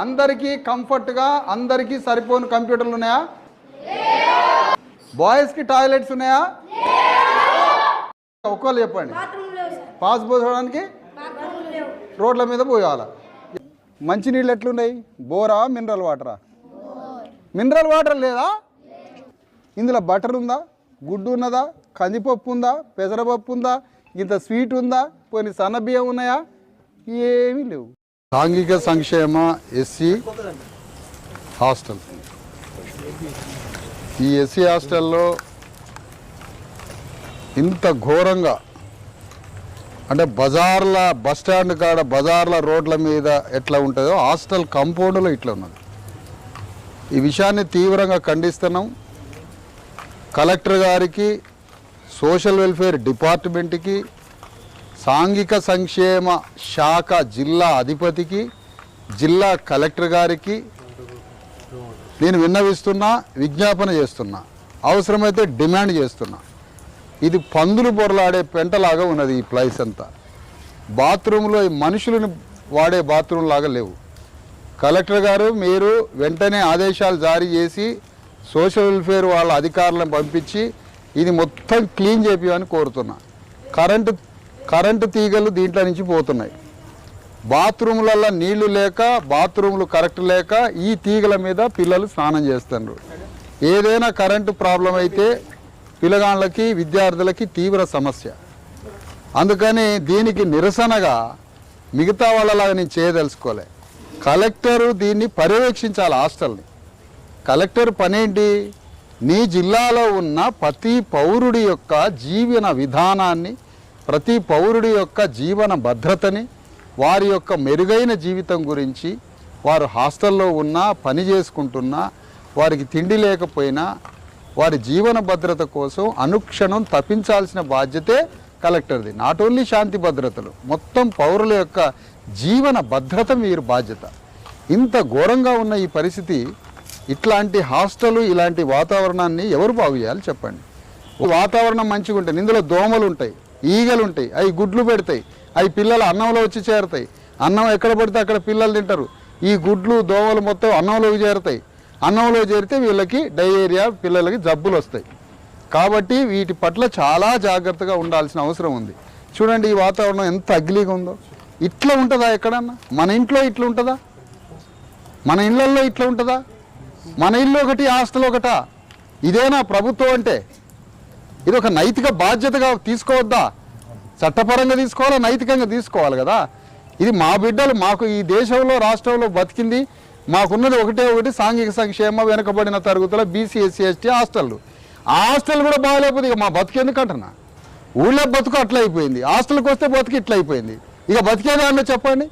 అందరికీ కంఫర్ట్గా అందరికీ సరిపోని కంప్యూటర్లు ఉన్నాయా? బాయ్స్కి టాయిలెట్స్ ఉన్నాయా? ఒక్కళ్ళు చెప్పండి. పాస్ పోసుకోవడానికి? రోడ్ల మీద పోయాల? మంచినీళ్ళు ఎట్లున్నాయి? బోరా మినరల్ వాటరా? మినరల్ వాటర్ లేదా? ఇందులో బటర్ ఉందా? గుడ్డు ఉన్నదా? కందిపప్పు ఉందా? పెసరపప్పు ఉందా? ఇంత స్వీట్ ఉందా? కొన్ని సన్నబియ్యం ఉన్నాయా? ఏమీ లేవు. సాంఘిక సంక్షేమ ఎస్సీ హాస్టల్. ఈ ఎస్సీ హాస్టల్లో ఇంత ఘోరంగా అంటే బజార్ల బస్ స్టాండ్ కాడ బజార్ల రోడ్ల మీద ఎట్లా ఉంటుందో హాస్టల్ కంపౌండ్లో ఇట్లా ఉన్నది. ఈ విషయాన్ని తీవ్రంగా ఖండిస్తున్నాం. కలెక్టర్ గారికి సోషల్ వెల్ఫేర్ డిపార్ట్మెంట్కి సాంఘిక సంక్షేమ శాఖ జిల్లా అధిపతికి జిల్లా కలెక్టర్ గారికి నేను విన్నవిస్తున్నా విజ్ఞాపన చేస్తున్నా అవసరమైతే డిమాండ్ చేస్తున్నా. ఇది పందులు బొరలాడే పెంటలాగా ఉన్నది ఈ ప్లేస్ అంతా. బాత్రూంలో మనుషులను వాడే బాత్రూమ్ లాగా లేవు. కలెక్టర్ గారు మీరు వెంటనే ఆదేశాలు జారీ చేసి సోషల్ వెల్ఫేర్ వాళ్ళ అధికారులను పంపించి ఇది మొత్తం క్లీన్ చేపియమని కోరుతున్నా. కరెంటు కరెంటు తీగలు దీంట్లో నుంచి పోతున్నాయి. బాత్రూములలో నీళ్ళు లేక బాత్రూములు కరెక్ట్ లేక ఈ తీగల మీద పిల్లలు స్నానం చేస్తున్నారు ఏదైనా కరెంటు ప్రాబ్లం అయితే పిల్లగాళ్ళకి విద్యార్థులకి తీవ్ర సమస్య. అందుకని దీనికి నిరసనగా మిగతా వాళ్ళలాగా నేను చేయదలుచుకోలే. కలెక్టరు దీన్ని పర్యవేక్షించాలి హాస్టల్ని. కలెక్టర్ పనేంటి? నీ జిల్లాలో ఉన్న ప్రతి పౌరుడి యొక్క జీవన విధానాన్ని ప్రతి పౌరుడి యొక్క జీవన భద్రతని వారి యొక్క మెరుగైన జీవితం గురించి వారు హాస్టల్లో ఉన్నా పని చేసుకుంటున్నా వారికి తిండి లేకపోయినా వారి జీవన భద్రత కోసం అనుక్షణం తప్పించాల్సిన బాధ్యతే కలెక్టర్ది. నాట్ ఓన్లీ శాంతి భద్రతలు మొత్తం పౌరుల యొక్క జీవన భద్రత మీరు బాధ్యత. ఇంత ఘోరంగా ఉన్న ఈ పరిస్థితి ఇట్లాంటి హాస్టల్ ఇలాంటి వాతావరణాన్ని ఎవరు బాగు చేయాలి చెప్పండి? వాతావరణం మంచిగా ఉంటుంది ఇందులో దోమలు ఉంటాయి ఈగలు ఉంటాయి అవి గుడ్లు పెడతాయి అవి పిల్లలు అన్నంలో వచ్చి చేరుతాయి. అన్నం ఎక్కడ పడితే అక్కడ పిల్లలు తింటారు. ఈ గుడ్లు దోమలు మొత్తం అన్నంలోకి చేరుతాయి. అన్నంలో చేరితే వీళ్ళకి డయేరియా పిల్లలకి జబ్బులు వస్తాయి. కాబట్టి వీటి పట్ల చాలా జాగ్రత్తగా ఉండాల్సిన అవసరం ఉంది. చూడండి ఈ వాతావరణం ఎంత అగ్లీగా ఉందో. ఇట్లా ఉంటుందా ఎక్కడన్నా? మన ఇంట్లో ఇట్లా ఉంటుందా? మన ఇళ్ళల్లో ఇట్లా ఉంటుందా? మన ఇల్లు ఒకటి హాస్టల్ ఒకటా? ఇదేనా ప్రభుత్వం అంటే? ఇది ఒక నైతిక బాధ్యతగా తీసుకోవద్దా? చట్టపరంగా తీసుకోవాలా? నైతికంగా తీసుకోవాలి కదా? ఇది మా బిడ్డలు మాకు ఈ దేశంలో రాష్ట్రంలో బతికింది. మాకున్నది ఒకటే ఒకటి సాంఘిక సంక్షేమ వెనుకబడిన తరగతుల బీసీ ఎస్సీ ఎస్టీ హాస్టళ్ళు. ఆ హాస్టల్ కూడా బాగాలేకపోతే ఇక మా బతికేందుకు అంటున్నా ఊళ్ళో బతుకు అట్లా అయిపోయింది హాస్టల్కి వస్తే బతుకు ఇట్లా అయిపోయింది ఇక బతికేదాన్ని చెప్పండి?